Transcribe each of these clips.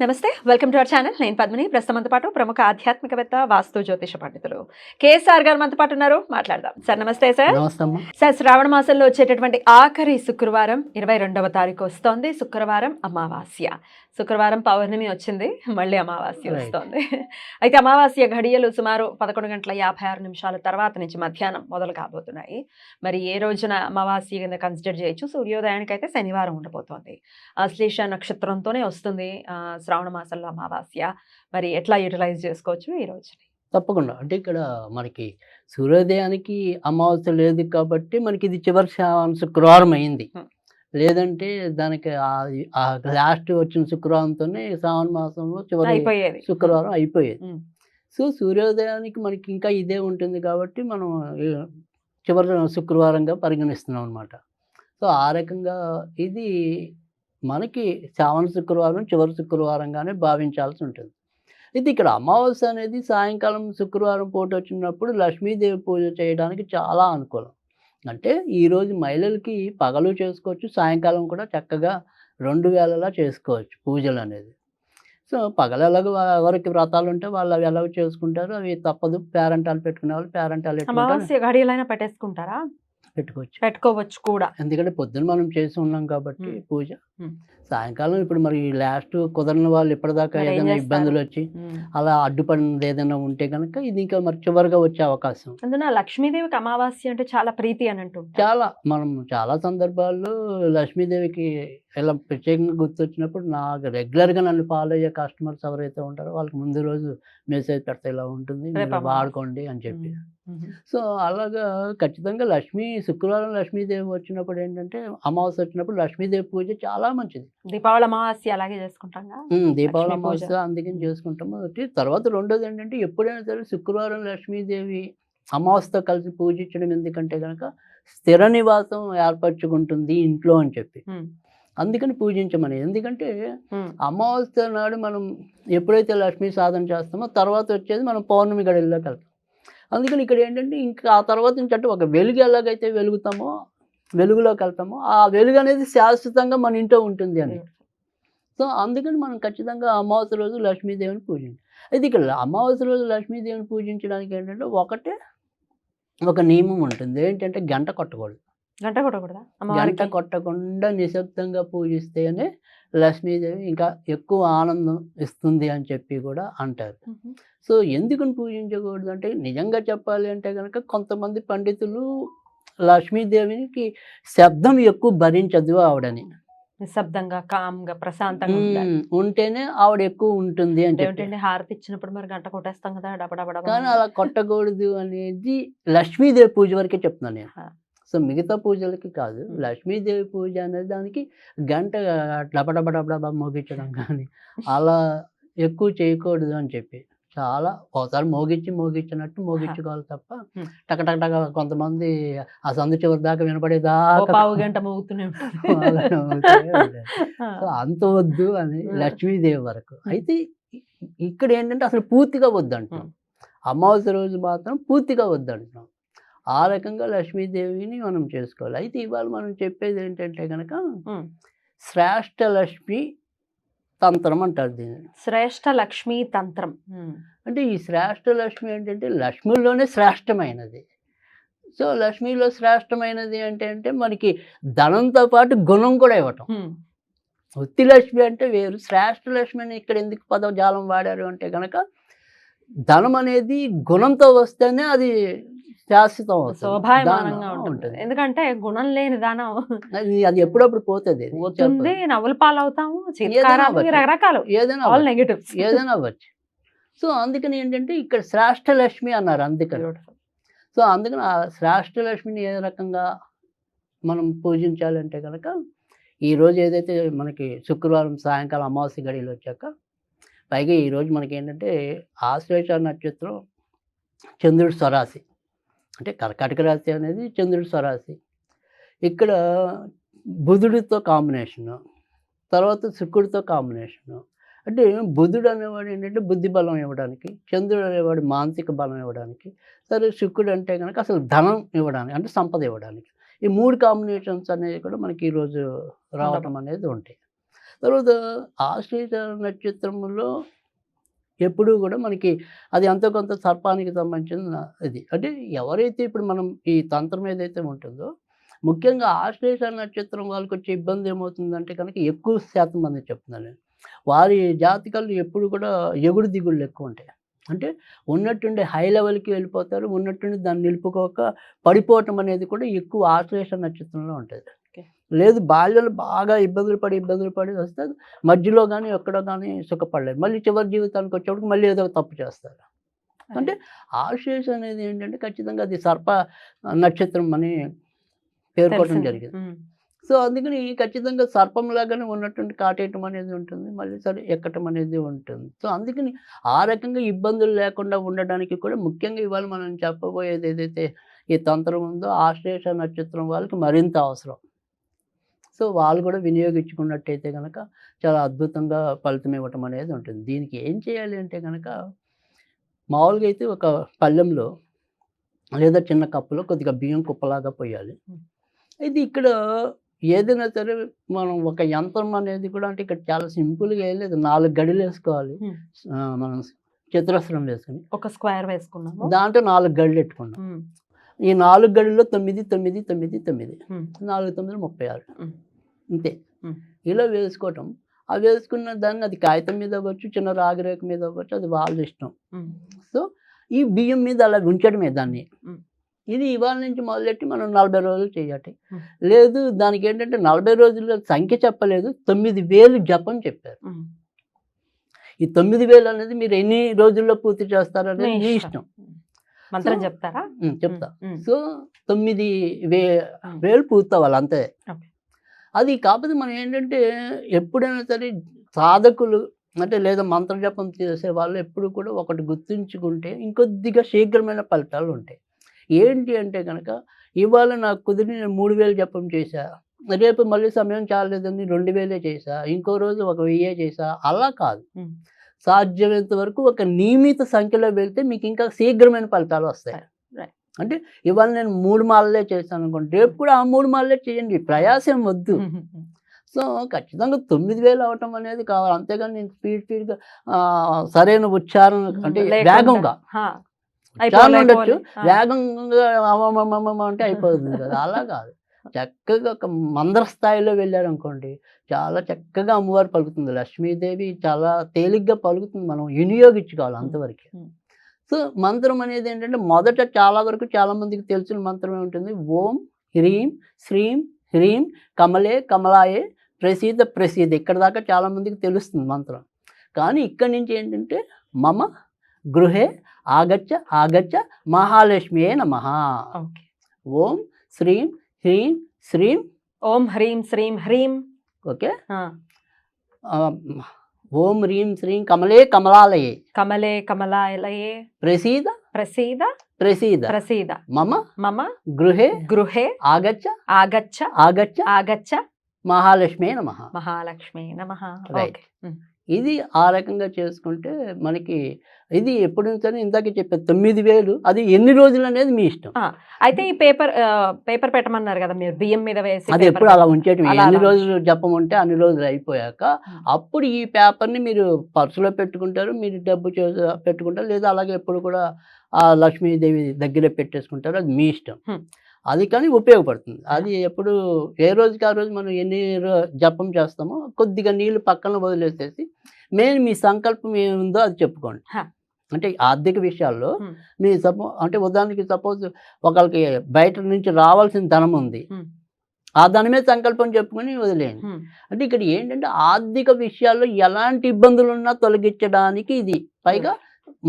నమస్తే welcome to our channel. నేను పద్మిని. ప్రస్తుతంతో పాటు ప్రముఖ ఆధ్యాత్మికవేత్త వాస్తు జ్యోతిష పండితులు కేఎస్ఆర్ గారు మనతో పాటు ఉన్నారు. మాట్లాడదాం. సార్ నమస్తే సార్. సార్ శ్రావణ మాసంలో వచ్చేటటువంటి ఆఖరి శుక్రవారం ఇరవై రెండవ తారీఖు వస్తోంది. శుక్రవారం అమావాస్య. శుక్రవారం పౌర్ణమి వచ్చింది. మళ్ళీ అమావాస్య. వస్తోంది. అయితే అమావాస్య ఘడియలు సుమారు పదకొండు గంటల యాభై ఆరు నిమిషాల తర్వాత నుంచి మధ్యాహ్నం మొదలు కాబోతున్నాయి. మరి ఏ రోజున అమావాస్య కింద కన్సిడర్ చేయొచ్చు? సూర్యోదయానికి అయితే శనివారం ఉండబోతోంది. అశ్లేష నక్షత్రంతోనే వస్తుంది. శ్రావణ మాసంలో అమావాస్య. మరి ఎట్లా యూటిలైజ్ చేసుకోవచ్చు ఈ రోజుని? తప్పకుండా. అంటే ఇక్కడ మనకి సూర్యోదయానికి అమావాస్య లేదు కాబట్టి మనకి ఇది చివరి శుక్రవారం అయింది. లేదంటే దానికి ఆ లాస్ట్ వచ్చిన శుక్రవారంతోనే శ్రావణ మాసంలో చివరి శుక్రవారం అయిపోయేది. సో సూర్యోదయానికి మనకి ఇంకా ఇదే ఉంటుంది కాబట్టి మనం చివరి శుక్రవారంగా పరిగణిస్తున్నాం అనమాట సో ఆ రకంగా ఇది మనకి శ్రావణ శుక్రవారం చివరి శుక్రవారంగానే భావించాల్సి ఉంటుంది. ఇది ఇక్కడ అమావాస్య అనేది సాయంకాలం శుక్రవారం పూట వచ్చినప్పుడు లక్ష్మీదేవి పూజ చేయడానికి చాలా అనుకూలం. అంటే ఈరోజు మహిళలకి పగలు చేసుకోవచ్చు సాయంకాలం కూడా చక్కగా రెండు వేలలా చేసుకోవచ్చు పూజలు అనేది. సో పగలు ఎవరికి వ్రతాలు ఉంటే వాళ్ళు అవి ఎలా చేసుకుంటారు? అవి తప్పదు. పేరెంటాలు పెట్టుకునే వాళ్ళు పేరెంటాలు పెట్టుకుంటారు పెట్టేసుకుంటారా? పెట్టుకోవచ్చు పెట్టుకోవచ్చు కూడా ఎందుకంటే పొద్దున మనం చేసి ఉన్నాం కాబట్టి. పూజ. సాయంకాలం ఇప్పుడు మరి లాస్ట్ కుదరని వాళ్ళు ఇప్పటిదాకా ఏదైనా? ఇబ్బందులు వచ్చి అలా అడ్డుపడినది ఏదైనా ఉంటే కనుక ఇది ఇంకా మరి చివరిగా వచ్చే అవకాశం అందున లక్ష్మీదేవికి అమావాస్య అంటే చాలా ప్రీతి అని అంటుంటారు చాలా మనం చాలా సందర్భాల్లో లక్ష్మీదేవికి ఇలా ప్రత్యేకంగా గుర్తొచ్చినప్పుడు నాకు రెగ్యులర్గా నన్ను ఫాలో అయ్యే కస్టమర్స్ ఎవరైతే ఉంటారో వాళ్ళకి ముందు రోజు మెసేజ్ పెడితే ఇలా ఉంటుంది మీరు. వాడుకోండి అని చెప్పి. సో అలాగా ఖచ్చితంగా లక్ష్మీ శుక్రవారం లక్ష్మీదేవి వచ్చినప్పుడు ఏంటంటే అమావాస్య వచ్చినప్పుడు లక్ష్మీదేవి పూజ చాలా మంచిది దీపావళి అమావాస్య అలాగే చేసుకుంటాంగా ఉమ్, దీపావళి. అమావాస్య అందుకని చేసుకుంటాము తర్వాత రెండోది ఏంటంటే ఎప్పుడైనా సరే శుక్రవారం లక్ష్మీదేవి అమావాస్యతో కలిసి పూజించడం ఎందుకంటే కనుక స్థిర నివాసం ఏర్పరచుకుంటుంది ఇంట్లో అని చెప్పి. అందుకని పూజించమని. ఎందుకంటే. అమావాస్య నాడు మనం ఎప్పుడైతే లక్ష్మీ సాధన చేస్తామో తర్వాత వచ్చేది మనం పౌర్ణమి గడిలోకి వెళ్తాం. అందుకని ఇక్కడ ఏంటంటే ఇంకా ఆ తర్వాత నుంచి అంటే ఒక వెలుగు ఎలాగైతే వెలుగుతామో వెలుగులోకి వెళ్తామో ఆ వెలుగు అనేది శాశ్వతంగా మన ఇంట్లో ఉంటుంది అని. సో అందుకని మనం ఖచ్చితంగా అమావాస్య రోజు లక్ష్మీదేవిని పూజించాలి అయితే ఇక్కడ అమావాస్య రోజు లక్ష్మీదేవిని పూజించడానికి ఏంటంటే ఒకటే ఒక నియమం ఉంటుంది. ఏంటంటే గంట కొట్టకూడదు. గంట కొట్టకూడదా? గంట కొట్టకుండా నిశ్శబ్దంగా పూజిస్తేనే లక్ష్మీదేవి ఇంకా ఎక్కువ ఆనందం ఇస్తుంది అని చెప్పి కూడా అంటారు. సో ఎందుకని పూజించకూడదు అంటే నిజంగా చెప్పాలి అంటే కనుక కొంతమంది పండితులు లక్ష్మీదేవికి శబ్దం ఎక్కువ భరించదు ఆవిడని. నిశ్శబ్దంగా కామ్గా ప్రశాంతంగా ఉంటేనే ఆవిడ ఎక్కువ ఉంటుంది ఏమిటండి హారతి ఇచ్చినప్పుడు మరి గంట కొట్టేస్తాం కదా డబడబడ కానీ అలా కొట్టకూడదు అనేది లక్ష్మీదేవి పూజ వరకే చెప్తున్నాను నేను. సో మిగతా పూజలకి కాదు. లక్ష్మీదేవి పూజ అనేది దానికి గంట డబడబడబడబ మోగించడం కానీ అలా ఎక్కువ చేయకూడదు అని చెప్పి చాలా ఒకసారి మోగించి మోగించినట్టు మోగించుకోవాలి తప్ప. టక టక టక కొంతమంది ఆ సందు చివరి దాకా వినపడేదాకా పావు గంట మోగుతూనే ఉంటుంది అలానే అవుతాయి ఉంటాయి. ఆ. సో అంత వద్దు అని. లక్ష్మీదేవి వరకు అయితే ఇక్కడ ఏంటంటే అసలు పూర్తిగా వద్దు అంటున్నాం ఉమ్. అమావాస్య రోజు మాత్రం పూర్తిగా వద్దు అంటున్నాం ఆ రకంగా లక్ష్మీదేవిని మనం చేసుకోవాలి అయితే ఇవాళ మనం చెప్పేది ఏంటంటే కనుక మ్మ్. శ్రేష్ఠ లక్ష్మి తంత్రం అంటారు దీన్ని శ్రేష్ఠ లక్ష్మీ తంత్రం. అంటే ఈ శ్రేష్ఠ లక్ష్మి ఏంటంటే లక్ష్మిలోనే శ్రేష్టమైనది సో లక్ష్మిలో శ్రేష్టమైనది అంటే అంటే మనకి ధనంతో పాటు గుణం కూడా ఇవ్వటం. వృత్తి లక్ష్మి అంటే వేరు శ్రేష్ఠ లక్ష్మి అని ఇక్కడ ఎందుకు పదజాలం వాడారు అంటే కనుక ధనం అనేది గుణంతో వస్తేనే అది శాశ్వతం. శోభాయమానంగా ఉంటుంది. ఎందుకంటే గుణం లేని దానం. అది ఎప్పుడప్పుడు పోతుంది. పోతుంది నవ్వుల పాలవుతాము. రకరకాలు. ఏదైనా. నెగటివ్స్ ఏదైనా అవ్వచ్చు. సో అందుకని ఏంటంటే ఇక్కడ శ్రేష్ఠ లక్ష్మి అన్నారు అందుకని. సో అందుకని ఆ శ్రేష్ఠ లక్ష్మిని ఏ రకంగా మనం పూజించాలంటే కనుక ఈరోజు ఏదైతే మనకి శుక్రవారం సాయంకాలం అమావాస్య గడియలు వచ్చాక పైగా ఈరోజు మనకి ఏంటంటే ఆశ్లేష నక్షత్రం చంద్రుడి స్వరాశి. అంటే కర్కాటక రాశి అనేది చంద్రుడి స్వరాశి. ఇక్కడ బుధుడితో కాంబినేషను తర్వాత శుక్రుడితో కాంబినేషను. అంటే బుధుడు అనేవాడు ఏంటంటే బుద్ధి బలం ఇవ్వడానికి చంద్రుడు అనేవాడు మానసిక బలం ఇవ్వడానికి సరే శుక్రుడు అంటే కనుక అసలు ధనం ఇవ్వడానికి అంటే సంపద ఇవ్వడానికి. ఈ మూడు కాంబినేషన్స్ అనేవి కూడా మనకి ఈరోజు రావటం అనేది ఉంటాయి. తర్వాత ఆశ్లేష నక్షత్రంలో ఎప్పుడూ కూడా మనకి అది అంత కొంత సర్పానికి సంబంధించిన ఇది. అంటే ఎవరైతే ఇప్పుడు మనం ఈ తంత్రం ఏదైతే ఉంటుందో ముఖ్యంగా ఆశ్లేష నక్షత్రం వాళ్ళకి వచ్చే ఇబ్బంది ఏమవుతుందంటే కనుక ఎక్కువ శాతం మంది చెప్తున్నాను నేను. వారి జాతకాలు ఎప్పుడు కూడా ఎగుడు దిగుళ్ళు ఎక్కువ ఉంటాయి. అంటే ఉన్నట్టుండి హై లెవెల్కి వెళ్ళిపోతారు ఉన్నట్టుండి దాన్ని నిలుపుకోక పడిపోవటం అనేది కూడా ఎక్కువ ఆశ్లేష నక్షత్రంలో ఉంటుంది. లేదు బాల్యంలో బాగా ఇబ్బందులు పడి ఇబ్బందులు పడి వస్తే మధ్యలో కానీ ఎక్కడో కానీ సుఖపడలేదు. మళ్ళీ చివరి జీవితానికి వచ్చేప్పటికి మళ్ళీ ఏదో తప్పు చేస్తారు. అంటే ఆశేష్ అనేది ఏంటంటే ఖచ్చితంగా అది సర్ప నక్షత్రం అని తెలిసింది. జరిగింది. సో అందుకని ఖచ్చితంగా సర్పం లాగానే ఉన్నటువంటి కాటేయటం అనేది ఉంటుంది మళ్ళీ సరే ఎక్కటం అనేది ఉంటుంది. సో అందుకని ఆ రకంగా ఇబ్బందులు లేకుండా ఉండడానికి కూడా ముఖ్యంగా ఇవాళ మనం చెప్పబోయేది ఏదైతే ఈ తంత్రం ఉందో ఆశ్లేష నక్షత్రం వాళ్ళకి మరింత అవసరం. సో వాళ్ళు కూడా వినియోగించుకున్నట్టయితే కనుక చాలా అద్భుతంగా ఫలితం ఇవ్వటం అనేది ఉంటుంది దీనికి ఏం చేయాలి అంటే కనుక మామూలుగా అయితే ఒక పళ్ళెంలో లేదా చిన్న కప్పులో కొద్దిగా బియ్యం కుప్పలాగా పోయాలి. ఇది ఇక్కడ ఏదైనా సరే మనం ఒక యంత్రం అనేది కూడా అంటే ఇక్కడ చాలా సింపుల్గా ఏం లేదు నాలుగు గడిలు వేసుకోవాలి మనం చతురస్రం వేసుకుని ఒక స్క్వేర్ వేసుకున్నాము దాంట్లో నాలుగు గడులు పెట్టుకున్నాం. ఈ నాలుగు గడుల్లో తొమ్మిది తొమ్మిది తొమ్మిది తొమ్మిది. నాలుగు తొమ్మిది ముప్పై ఆరు. అంతే. ఇలా వేసుకోవటం అవి వేసుకున్న దాన్ని అది కాగితం మీద అవ్వచ్చు చిన్న రాగిరేఖ మీద అవ్వచ్చు అది వాళ్ళ ఇష్టం. సో ఈ బియ్యం మీద అలా ఉంచడమే దాన్ని. ఇది ఇవాళ నుంచి మొదలెట్టి మనం నలభై రోజులు చేయాలి. లేదు దానికి ఏంటంటే నలభై రోజుల్లో సంఖ్య చెప్పలేదు తొమ్మిది వేలు జపం చెప్పారు. ఈ తొమ్మిది వేలు అనేది మీరు ఎన్ని రోజుల్లో పూర్తి చేస్తారనేది మీ ఇష్టం. మంత్రం చెప్తారా చెప్తా. సో తొమ్మిది వే. వేలు పూర్తవ్వాలి అంతే. అది కాకపోతే మనం ఏంటంటే ఎప్పుడైనా సరే సాధకులు అంటే లేదా మంత్ర జపం చేసే వాళ్ళు ఎప్పుడు కూడా ఒకటి గుర్తుంచుకుంటే ఇంకొద్దిగా శీఘ్రమైన ఫలితాలు ఉంటాయి ఏంటి అంటే కనుక ఇవాళ నాకు కుదిరి నేను మూడు వేలు జపం చేశా రేపు మళ్ళీ సమయం చాలేదని రెండు వేలే చేశా ఇంకో రోజు ఒక వెయ్యే చేశా అలా కాదు. సాధ్యమైనంత వరకు ఒక నియమిత సంఖ్యలో వెళ్తే మీకు ఇంకా శీఘ్రమైన ఫలితాలు వస్తాయి. అంటే ఇవాళ నేను మూడు మాలలే చేశాను అనుకోండి రేపు కూడా ఆ మూడు మాలలే చేయండి ప్రయాసం వద్దు. సో ఖచ్చితంగా తొమ్మిది వేలు అవటం అనేది కావాలి. అంతేగాని నేను స్పీడ్ స్పీడ్గా సరైన ఉచ్చారణ అంటే. వేగంగా. ఉచ్చారణ ఉండొచ్చు. వేగంగా అంటే అయిపోతుంది కదా. అలా కాదు. చక్కగా ఒక మందర స్థాయిలో వెళ్ళారు అనుకోండి చాలా చక్కగా అమ్మవారు పలుకుతుంది. లక్ష్మీదేవి చాలా తేలిగ్గా పలుకుతుంది. మనం వినియోగించుకోవాలి అంతవరకు. సో మంత్రం అనేది ఏంటంటే మొదట చాలా వరకు చాలా మందికి తెలిసిన మంత్రం ఏముంటుంది? ఓం హ్రీం శ్రీం హ్రీం కమలే కమలాయే ప్రసీద ప్రసీద. ఇక్కడ దాకా చాలా మందికి తెలుస్తుంది మంత్రం. కానీ ఇక్కడి నుంచి ఏంటంటే మమ గృహే ఆగచ్చ ఆగచ్చ మహాలక్ష్మియే నమ. ఓకే. ఓం శ్రీం హ్రీం శ్రీం. ఓం హ్రీం శ్రీం హ్రీం. ఓకే. ఓం హ్రీం శ్రీం కమలే కమలాలయే. కమలే కమలాలయే. ప్రసీద? ప్రసీద? ప్రసీద. ప్రసీద. మమ? మమ? గృహే? గృహే? ఆగచ్చ? ఆగచ్చ? ఆగచ్చ? ఆగచ్చ? మహాలక్ష్మి నమ. మహాలక్ష్మి నమ. ఇది ఆ రకంగా చేసుకుంటే మనకి ఇది ఎప్పుడు సరే ఇందాక చెప్పాను తొమ్మిది వేలు అది ఎన్ని రోజులు అనేది మీ ఇష్టం అయితే ఈ పేపర్ పేపర్ పెట్టమన్నారు కదా మీరు బియ్యం మీద వేసి అది ఎప్పుడు అలా అలా ఎన్ని. రోజులు జపం ఉంటే అన్ని రోజులు అయిపోయాక. అప్పుడు ఈ పేపర్ని మీరు పర్సులో పెట్టుకుంటారు మీరు డబ్బు పెట్టుకుంటారు లేదా అలాగే ఎప్పుడు కూడా ఆ లక్ష్మీదేవి దగ్గర పెట్టేసుకుంటారు అది మీ ఇష్టం. అది కానీ ఉపయోగపడుతుంది అది ఎప్పుడు ఏ రోజుకి ఆ రోజు మనం ఎన్ని జపం చేస్తామో కొద్దిగా నీళ్ళు పక్కన వదిలేసేసి మెయిన్ మీ సంకల్పం ఏముందో అది చెప్పుకోండి. అంటే ఆర్థిక విషయాల్లో. మీ సపో అంటే ఉదాహరణకి సపోజ్ ఒకరికి బయట నుంచి రావాల్సిన ధనం ఉంది. ఆ దాని మీద సంకల్పం చెప్పుకొని వదిలేయండి హ్మ్. అంటే ఇక్కడ ఏంటంటే ఆర్థిక విషయాల్లో ఎలాంటి ఇబ్బందులు ఉన్నా తొలగించడానికి ఇది పైగా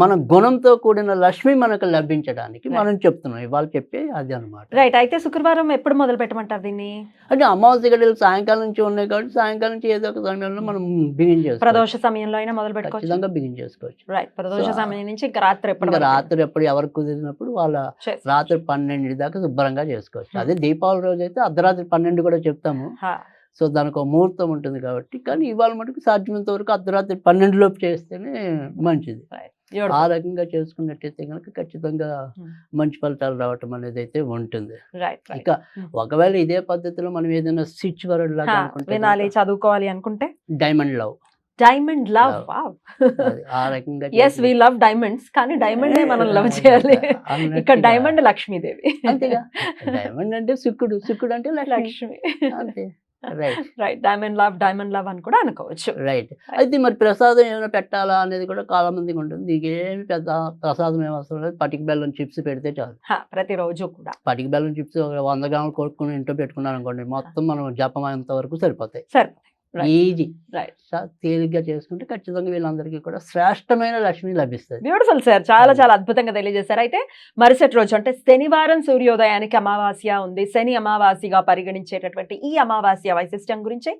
మన గుణంతో కూడిన లక్ష్మి మనకు లభించడానికి మనం చెప్తున్నాం. ఇవాళ చెప్పే అది అనమాట రైట్ అయితే శుక్రవారం ఎప్పుడు మొదలు పెట్టమంటారు దీన్ని? అంటే అమావాస్య గడియలు సాయంకాలం నుంచి ఉన్నాయి కాబట్టి సాయంకాలం నుంచి ఏదో ఒక సమయంలో మనం బిగిన్ చేసుకోవచ్చు. ప్రదోష సమయంలో అయినా మొదలు పెట్టుకోవచ్చు. బిగిన్ చేసుకోవచ్చు. రైట్ ప్రదోష సమయం నుంచి ఇంకా రాత్రి ఎప్పుడు రాత్రి ఎప్పుడు ఎవరికి కుదిరినప్పుడు వాళ్ళ. రాత్రి పన్నెండు దాకా శుభ్రంగా చేసుకోవచ్చు. Hmm. అదే దీపావళి రోజు అయితే అర్ధరాత్రి పన్నెండు కూడా చెప్తాము. సో దానికి ఒక ముహూర్తం ఉంటుంది కాబట్టి. కానీ ఇవాళ మటుకు సాధ్యమైనంత వరకు అర్ధరాత్రి పన్నెండు లోపు చేస్తేనే మంచిది. ఆ రకంగా చేసుకున్నట్టయితే కనుక ఖచ్చితంగా. మంచి ఫలితాలు రావటం అనేది అయితే ఉంటుంది రైట్ ఇక ఒకవేళ ఇదే పద్ధతిలో మనం ఏదైనా స్విచ్ వర్డ్ లాగా వినాలి చదువుకోవాలి అనుకుంటే? Diamond love diamond love as we love diamonds కానీ డైమండ్ మనం లవ్ చేయాలి. ఇక్కడ డైమండ్ లక్ష్మీదేవి. అంతేగా. డైమండ్ అంటే శుక్రుడు శుక్రుడు అంటే లక్ష్మి. లక్ష్మి. అంతే. Right right diamond love diamond love అని కూడా అనుకోవచ్చు. రైట్ అయితే మరి ప్రసాదం ఏమైనా పెట్టాలా అనేది కూడా చాలా మందికి ఉంటుంది. దీనికి ఏమి పెద్ద ప్రసాదం ఏమి అవసరం లేదు. పటిక బెల్లం చిప్స్ పెడితే చాలు. ప్రతిరోజు కూడా. పటిక బెల్లం చిప్స్ వంద గ్రాములు కొనుక్కుని ఇంట్లో పెట్టుకున్నాను అనుకోండి మొత్తం మనం జపం అంత వరకు సరిపోతాయి. సరే Right. ఈజీ. తేలిగ్గా చేసుకుంటే ఖచ్చితంగా వీళ్ళందరికీ కూడా శ్రేష్టమైన లక్ష్మి లభిస్తుంది బ్యూటిఫుల్ సార్ చాలా. చాలా అద్భుతంగా తెలియజేశారు అయితే మరుసటి రోజు అంటే శనివారం సూర్యోదయానికి అమావాస్య ఉంది శని అమావాస్యగా పరిగణించేటటువంటి ఈ అమావాస్య వైశిష్టం గురించి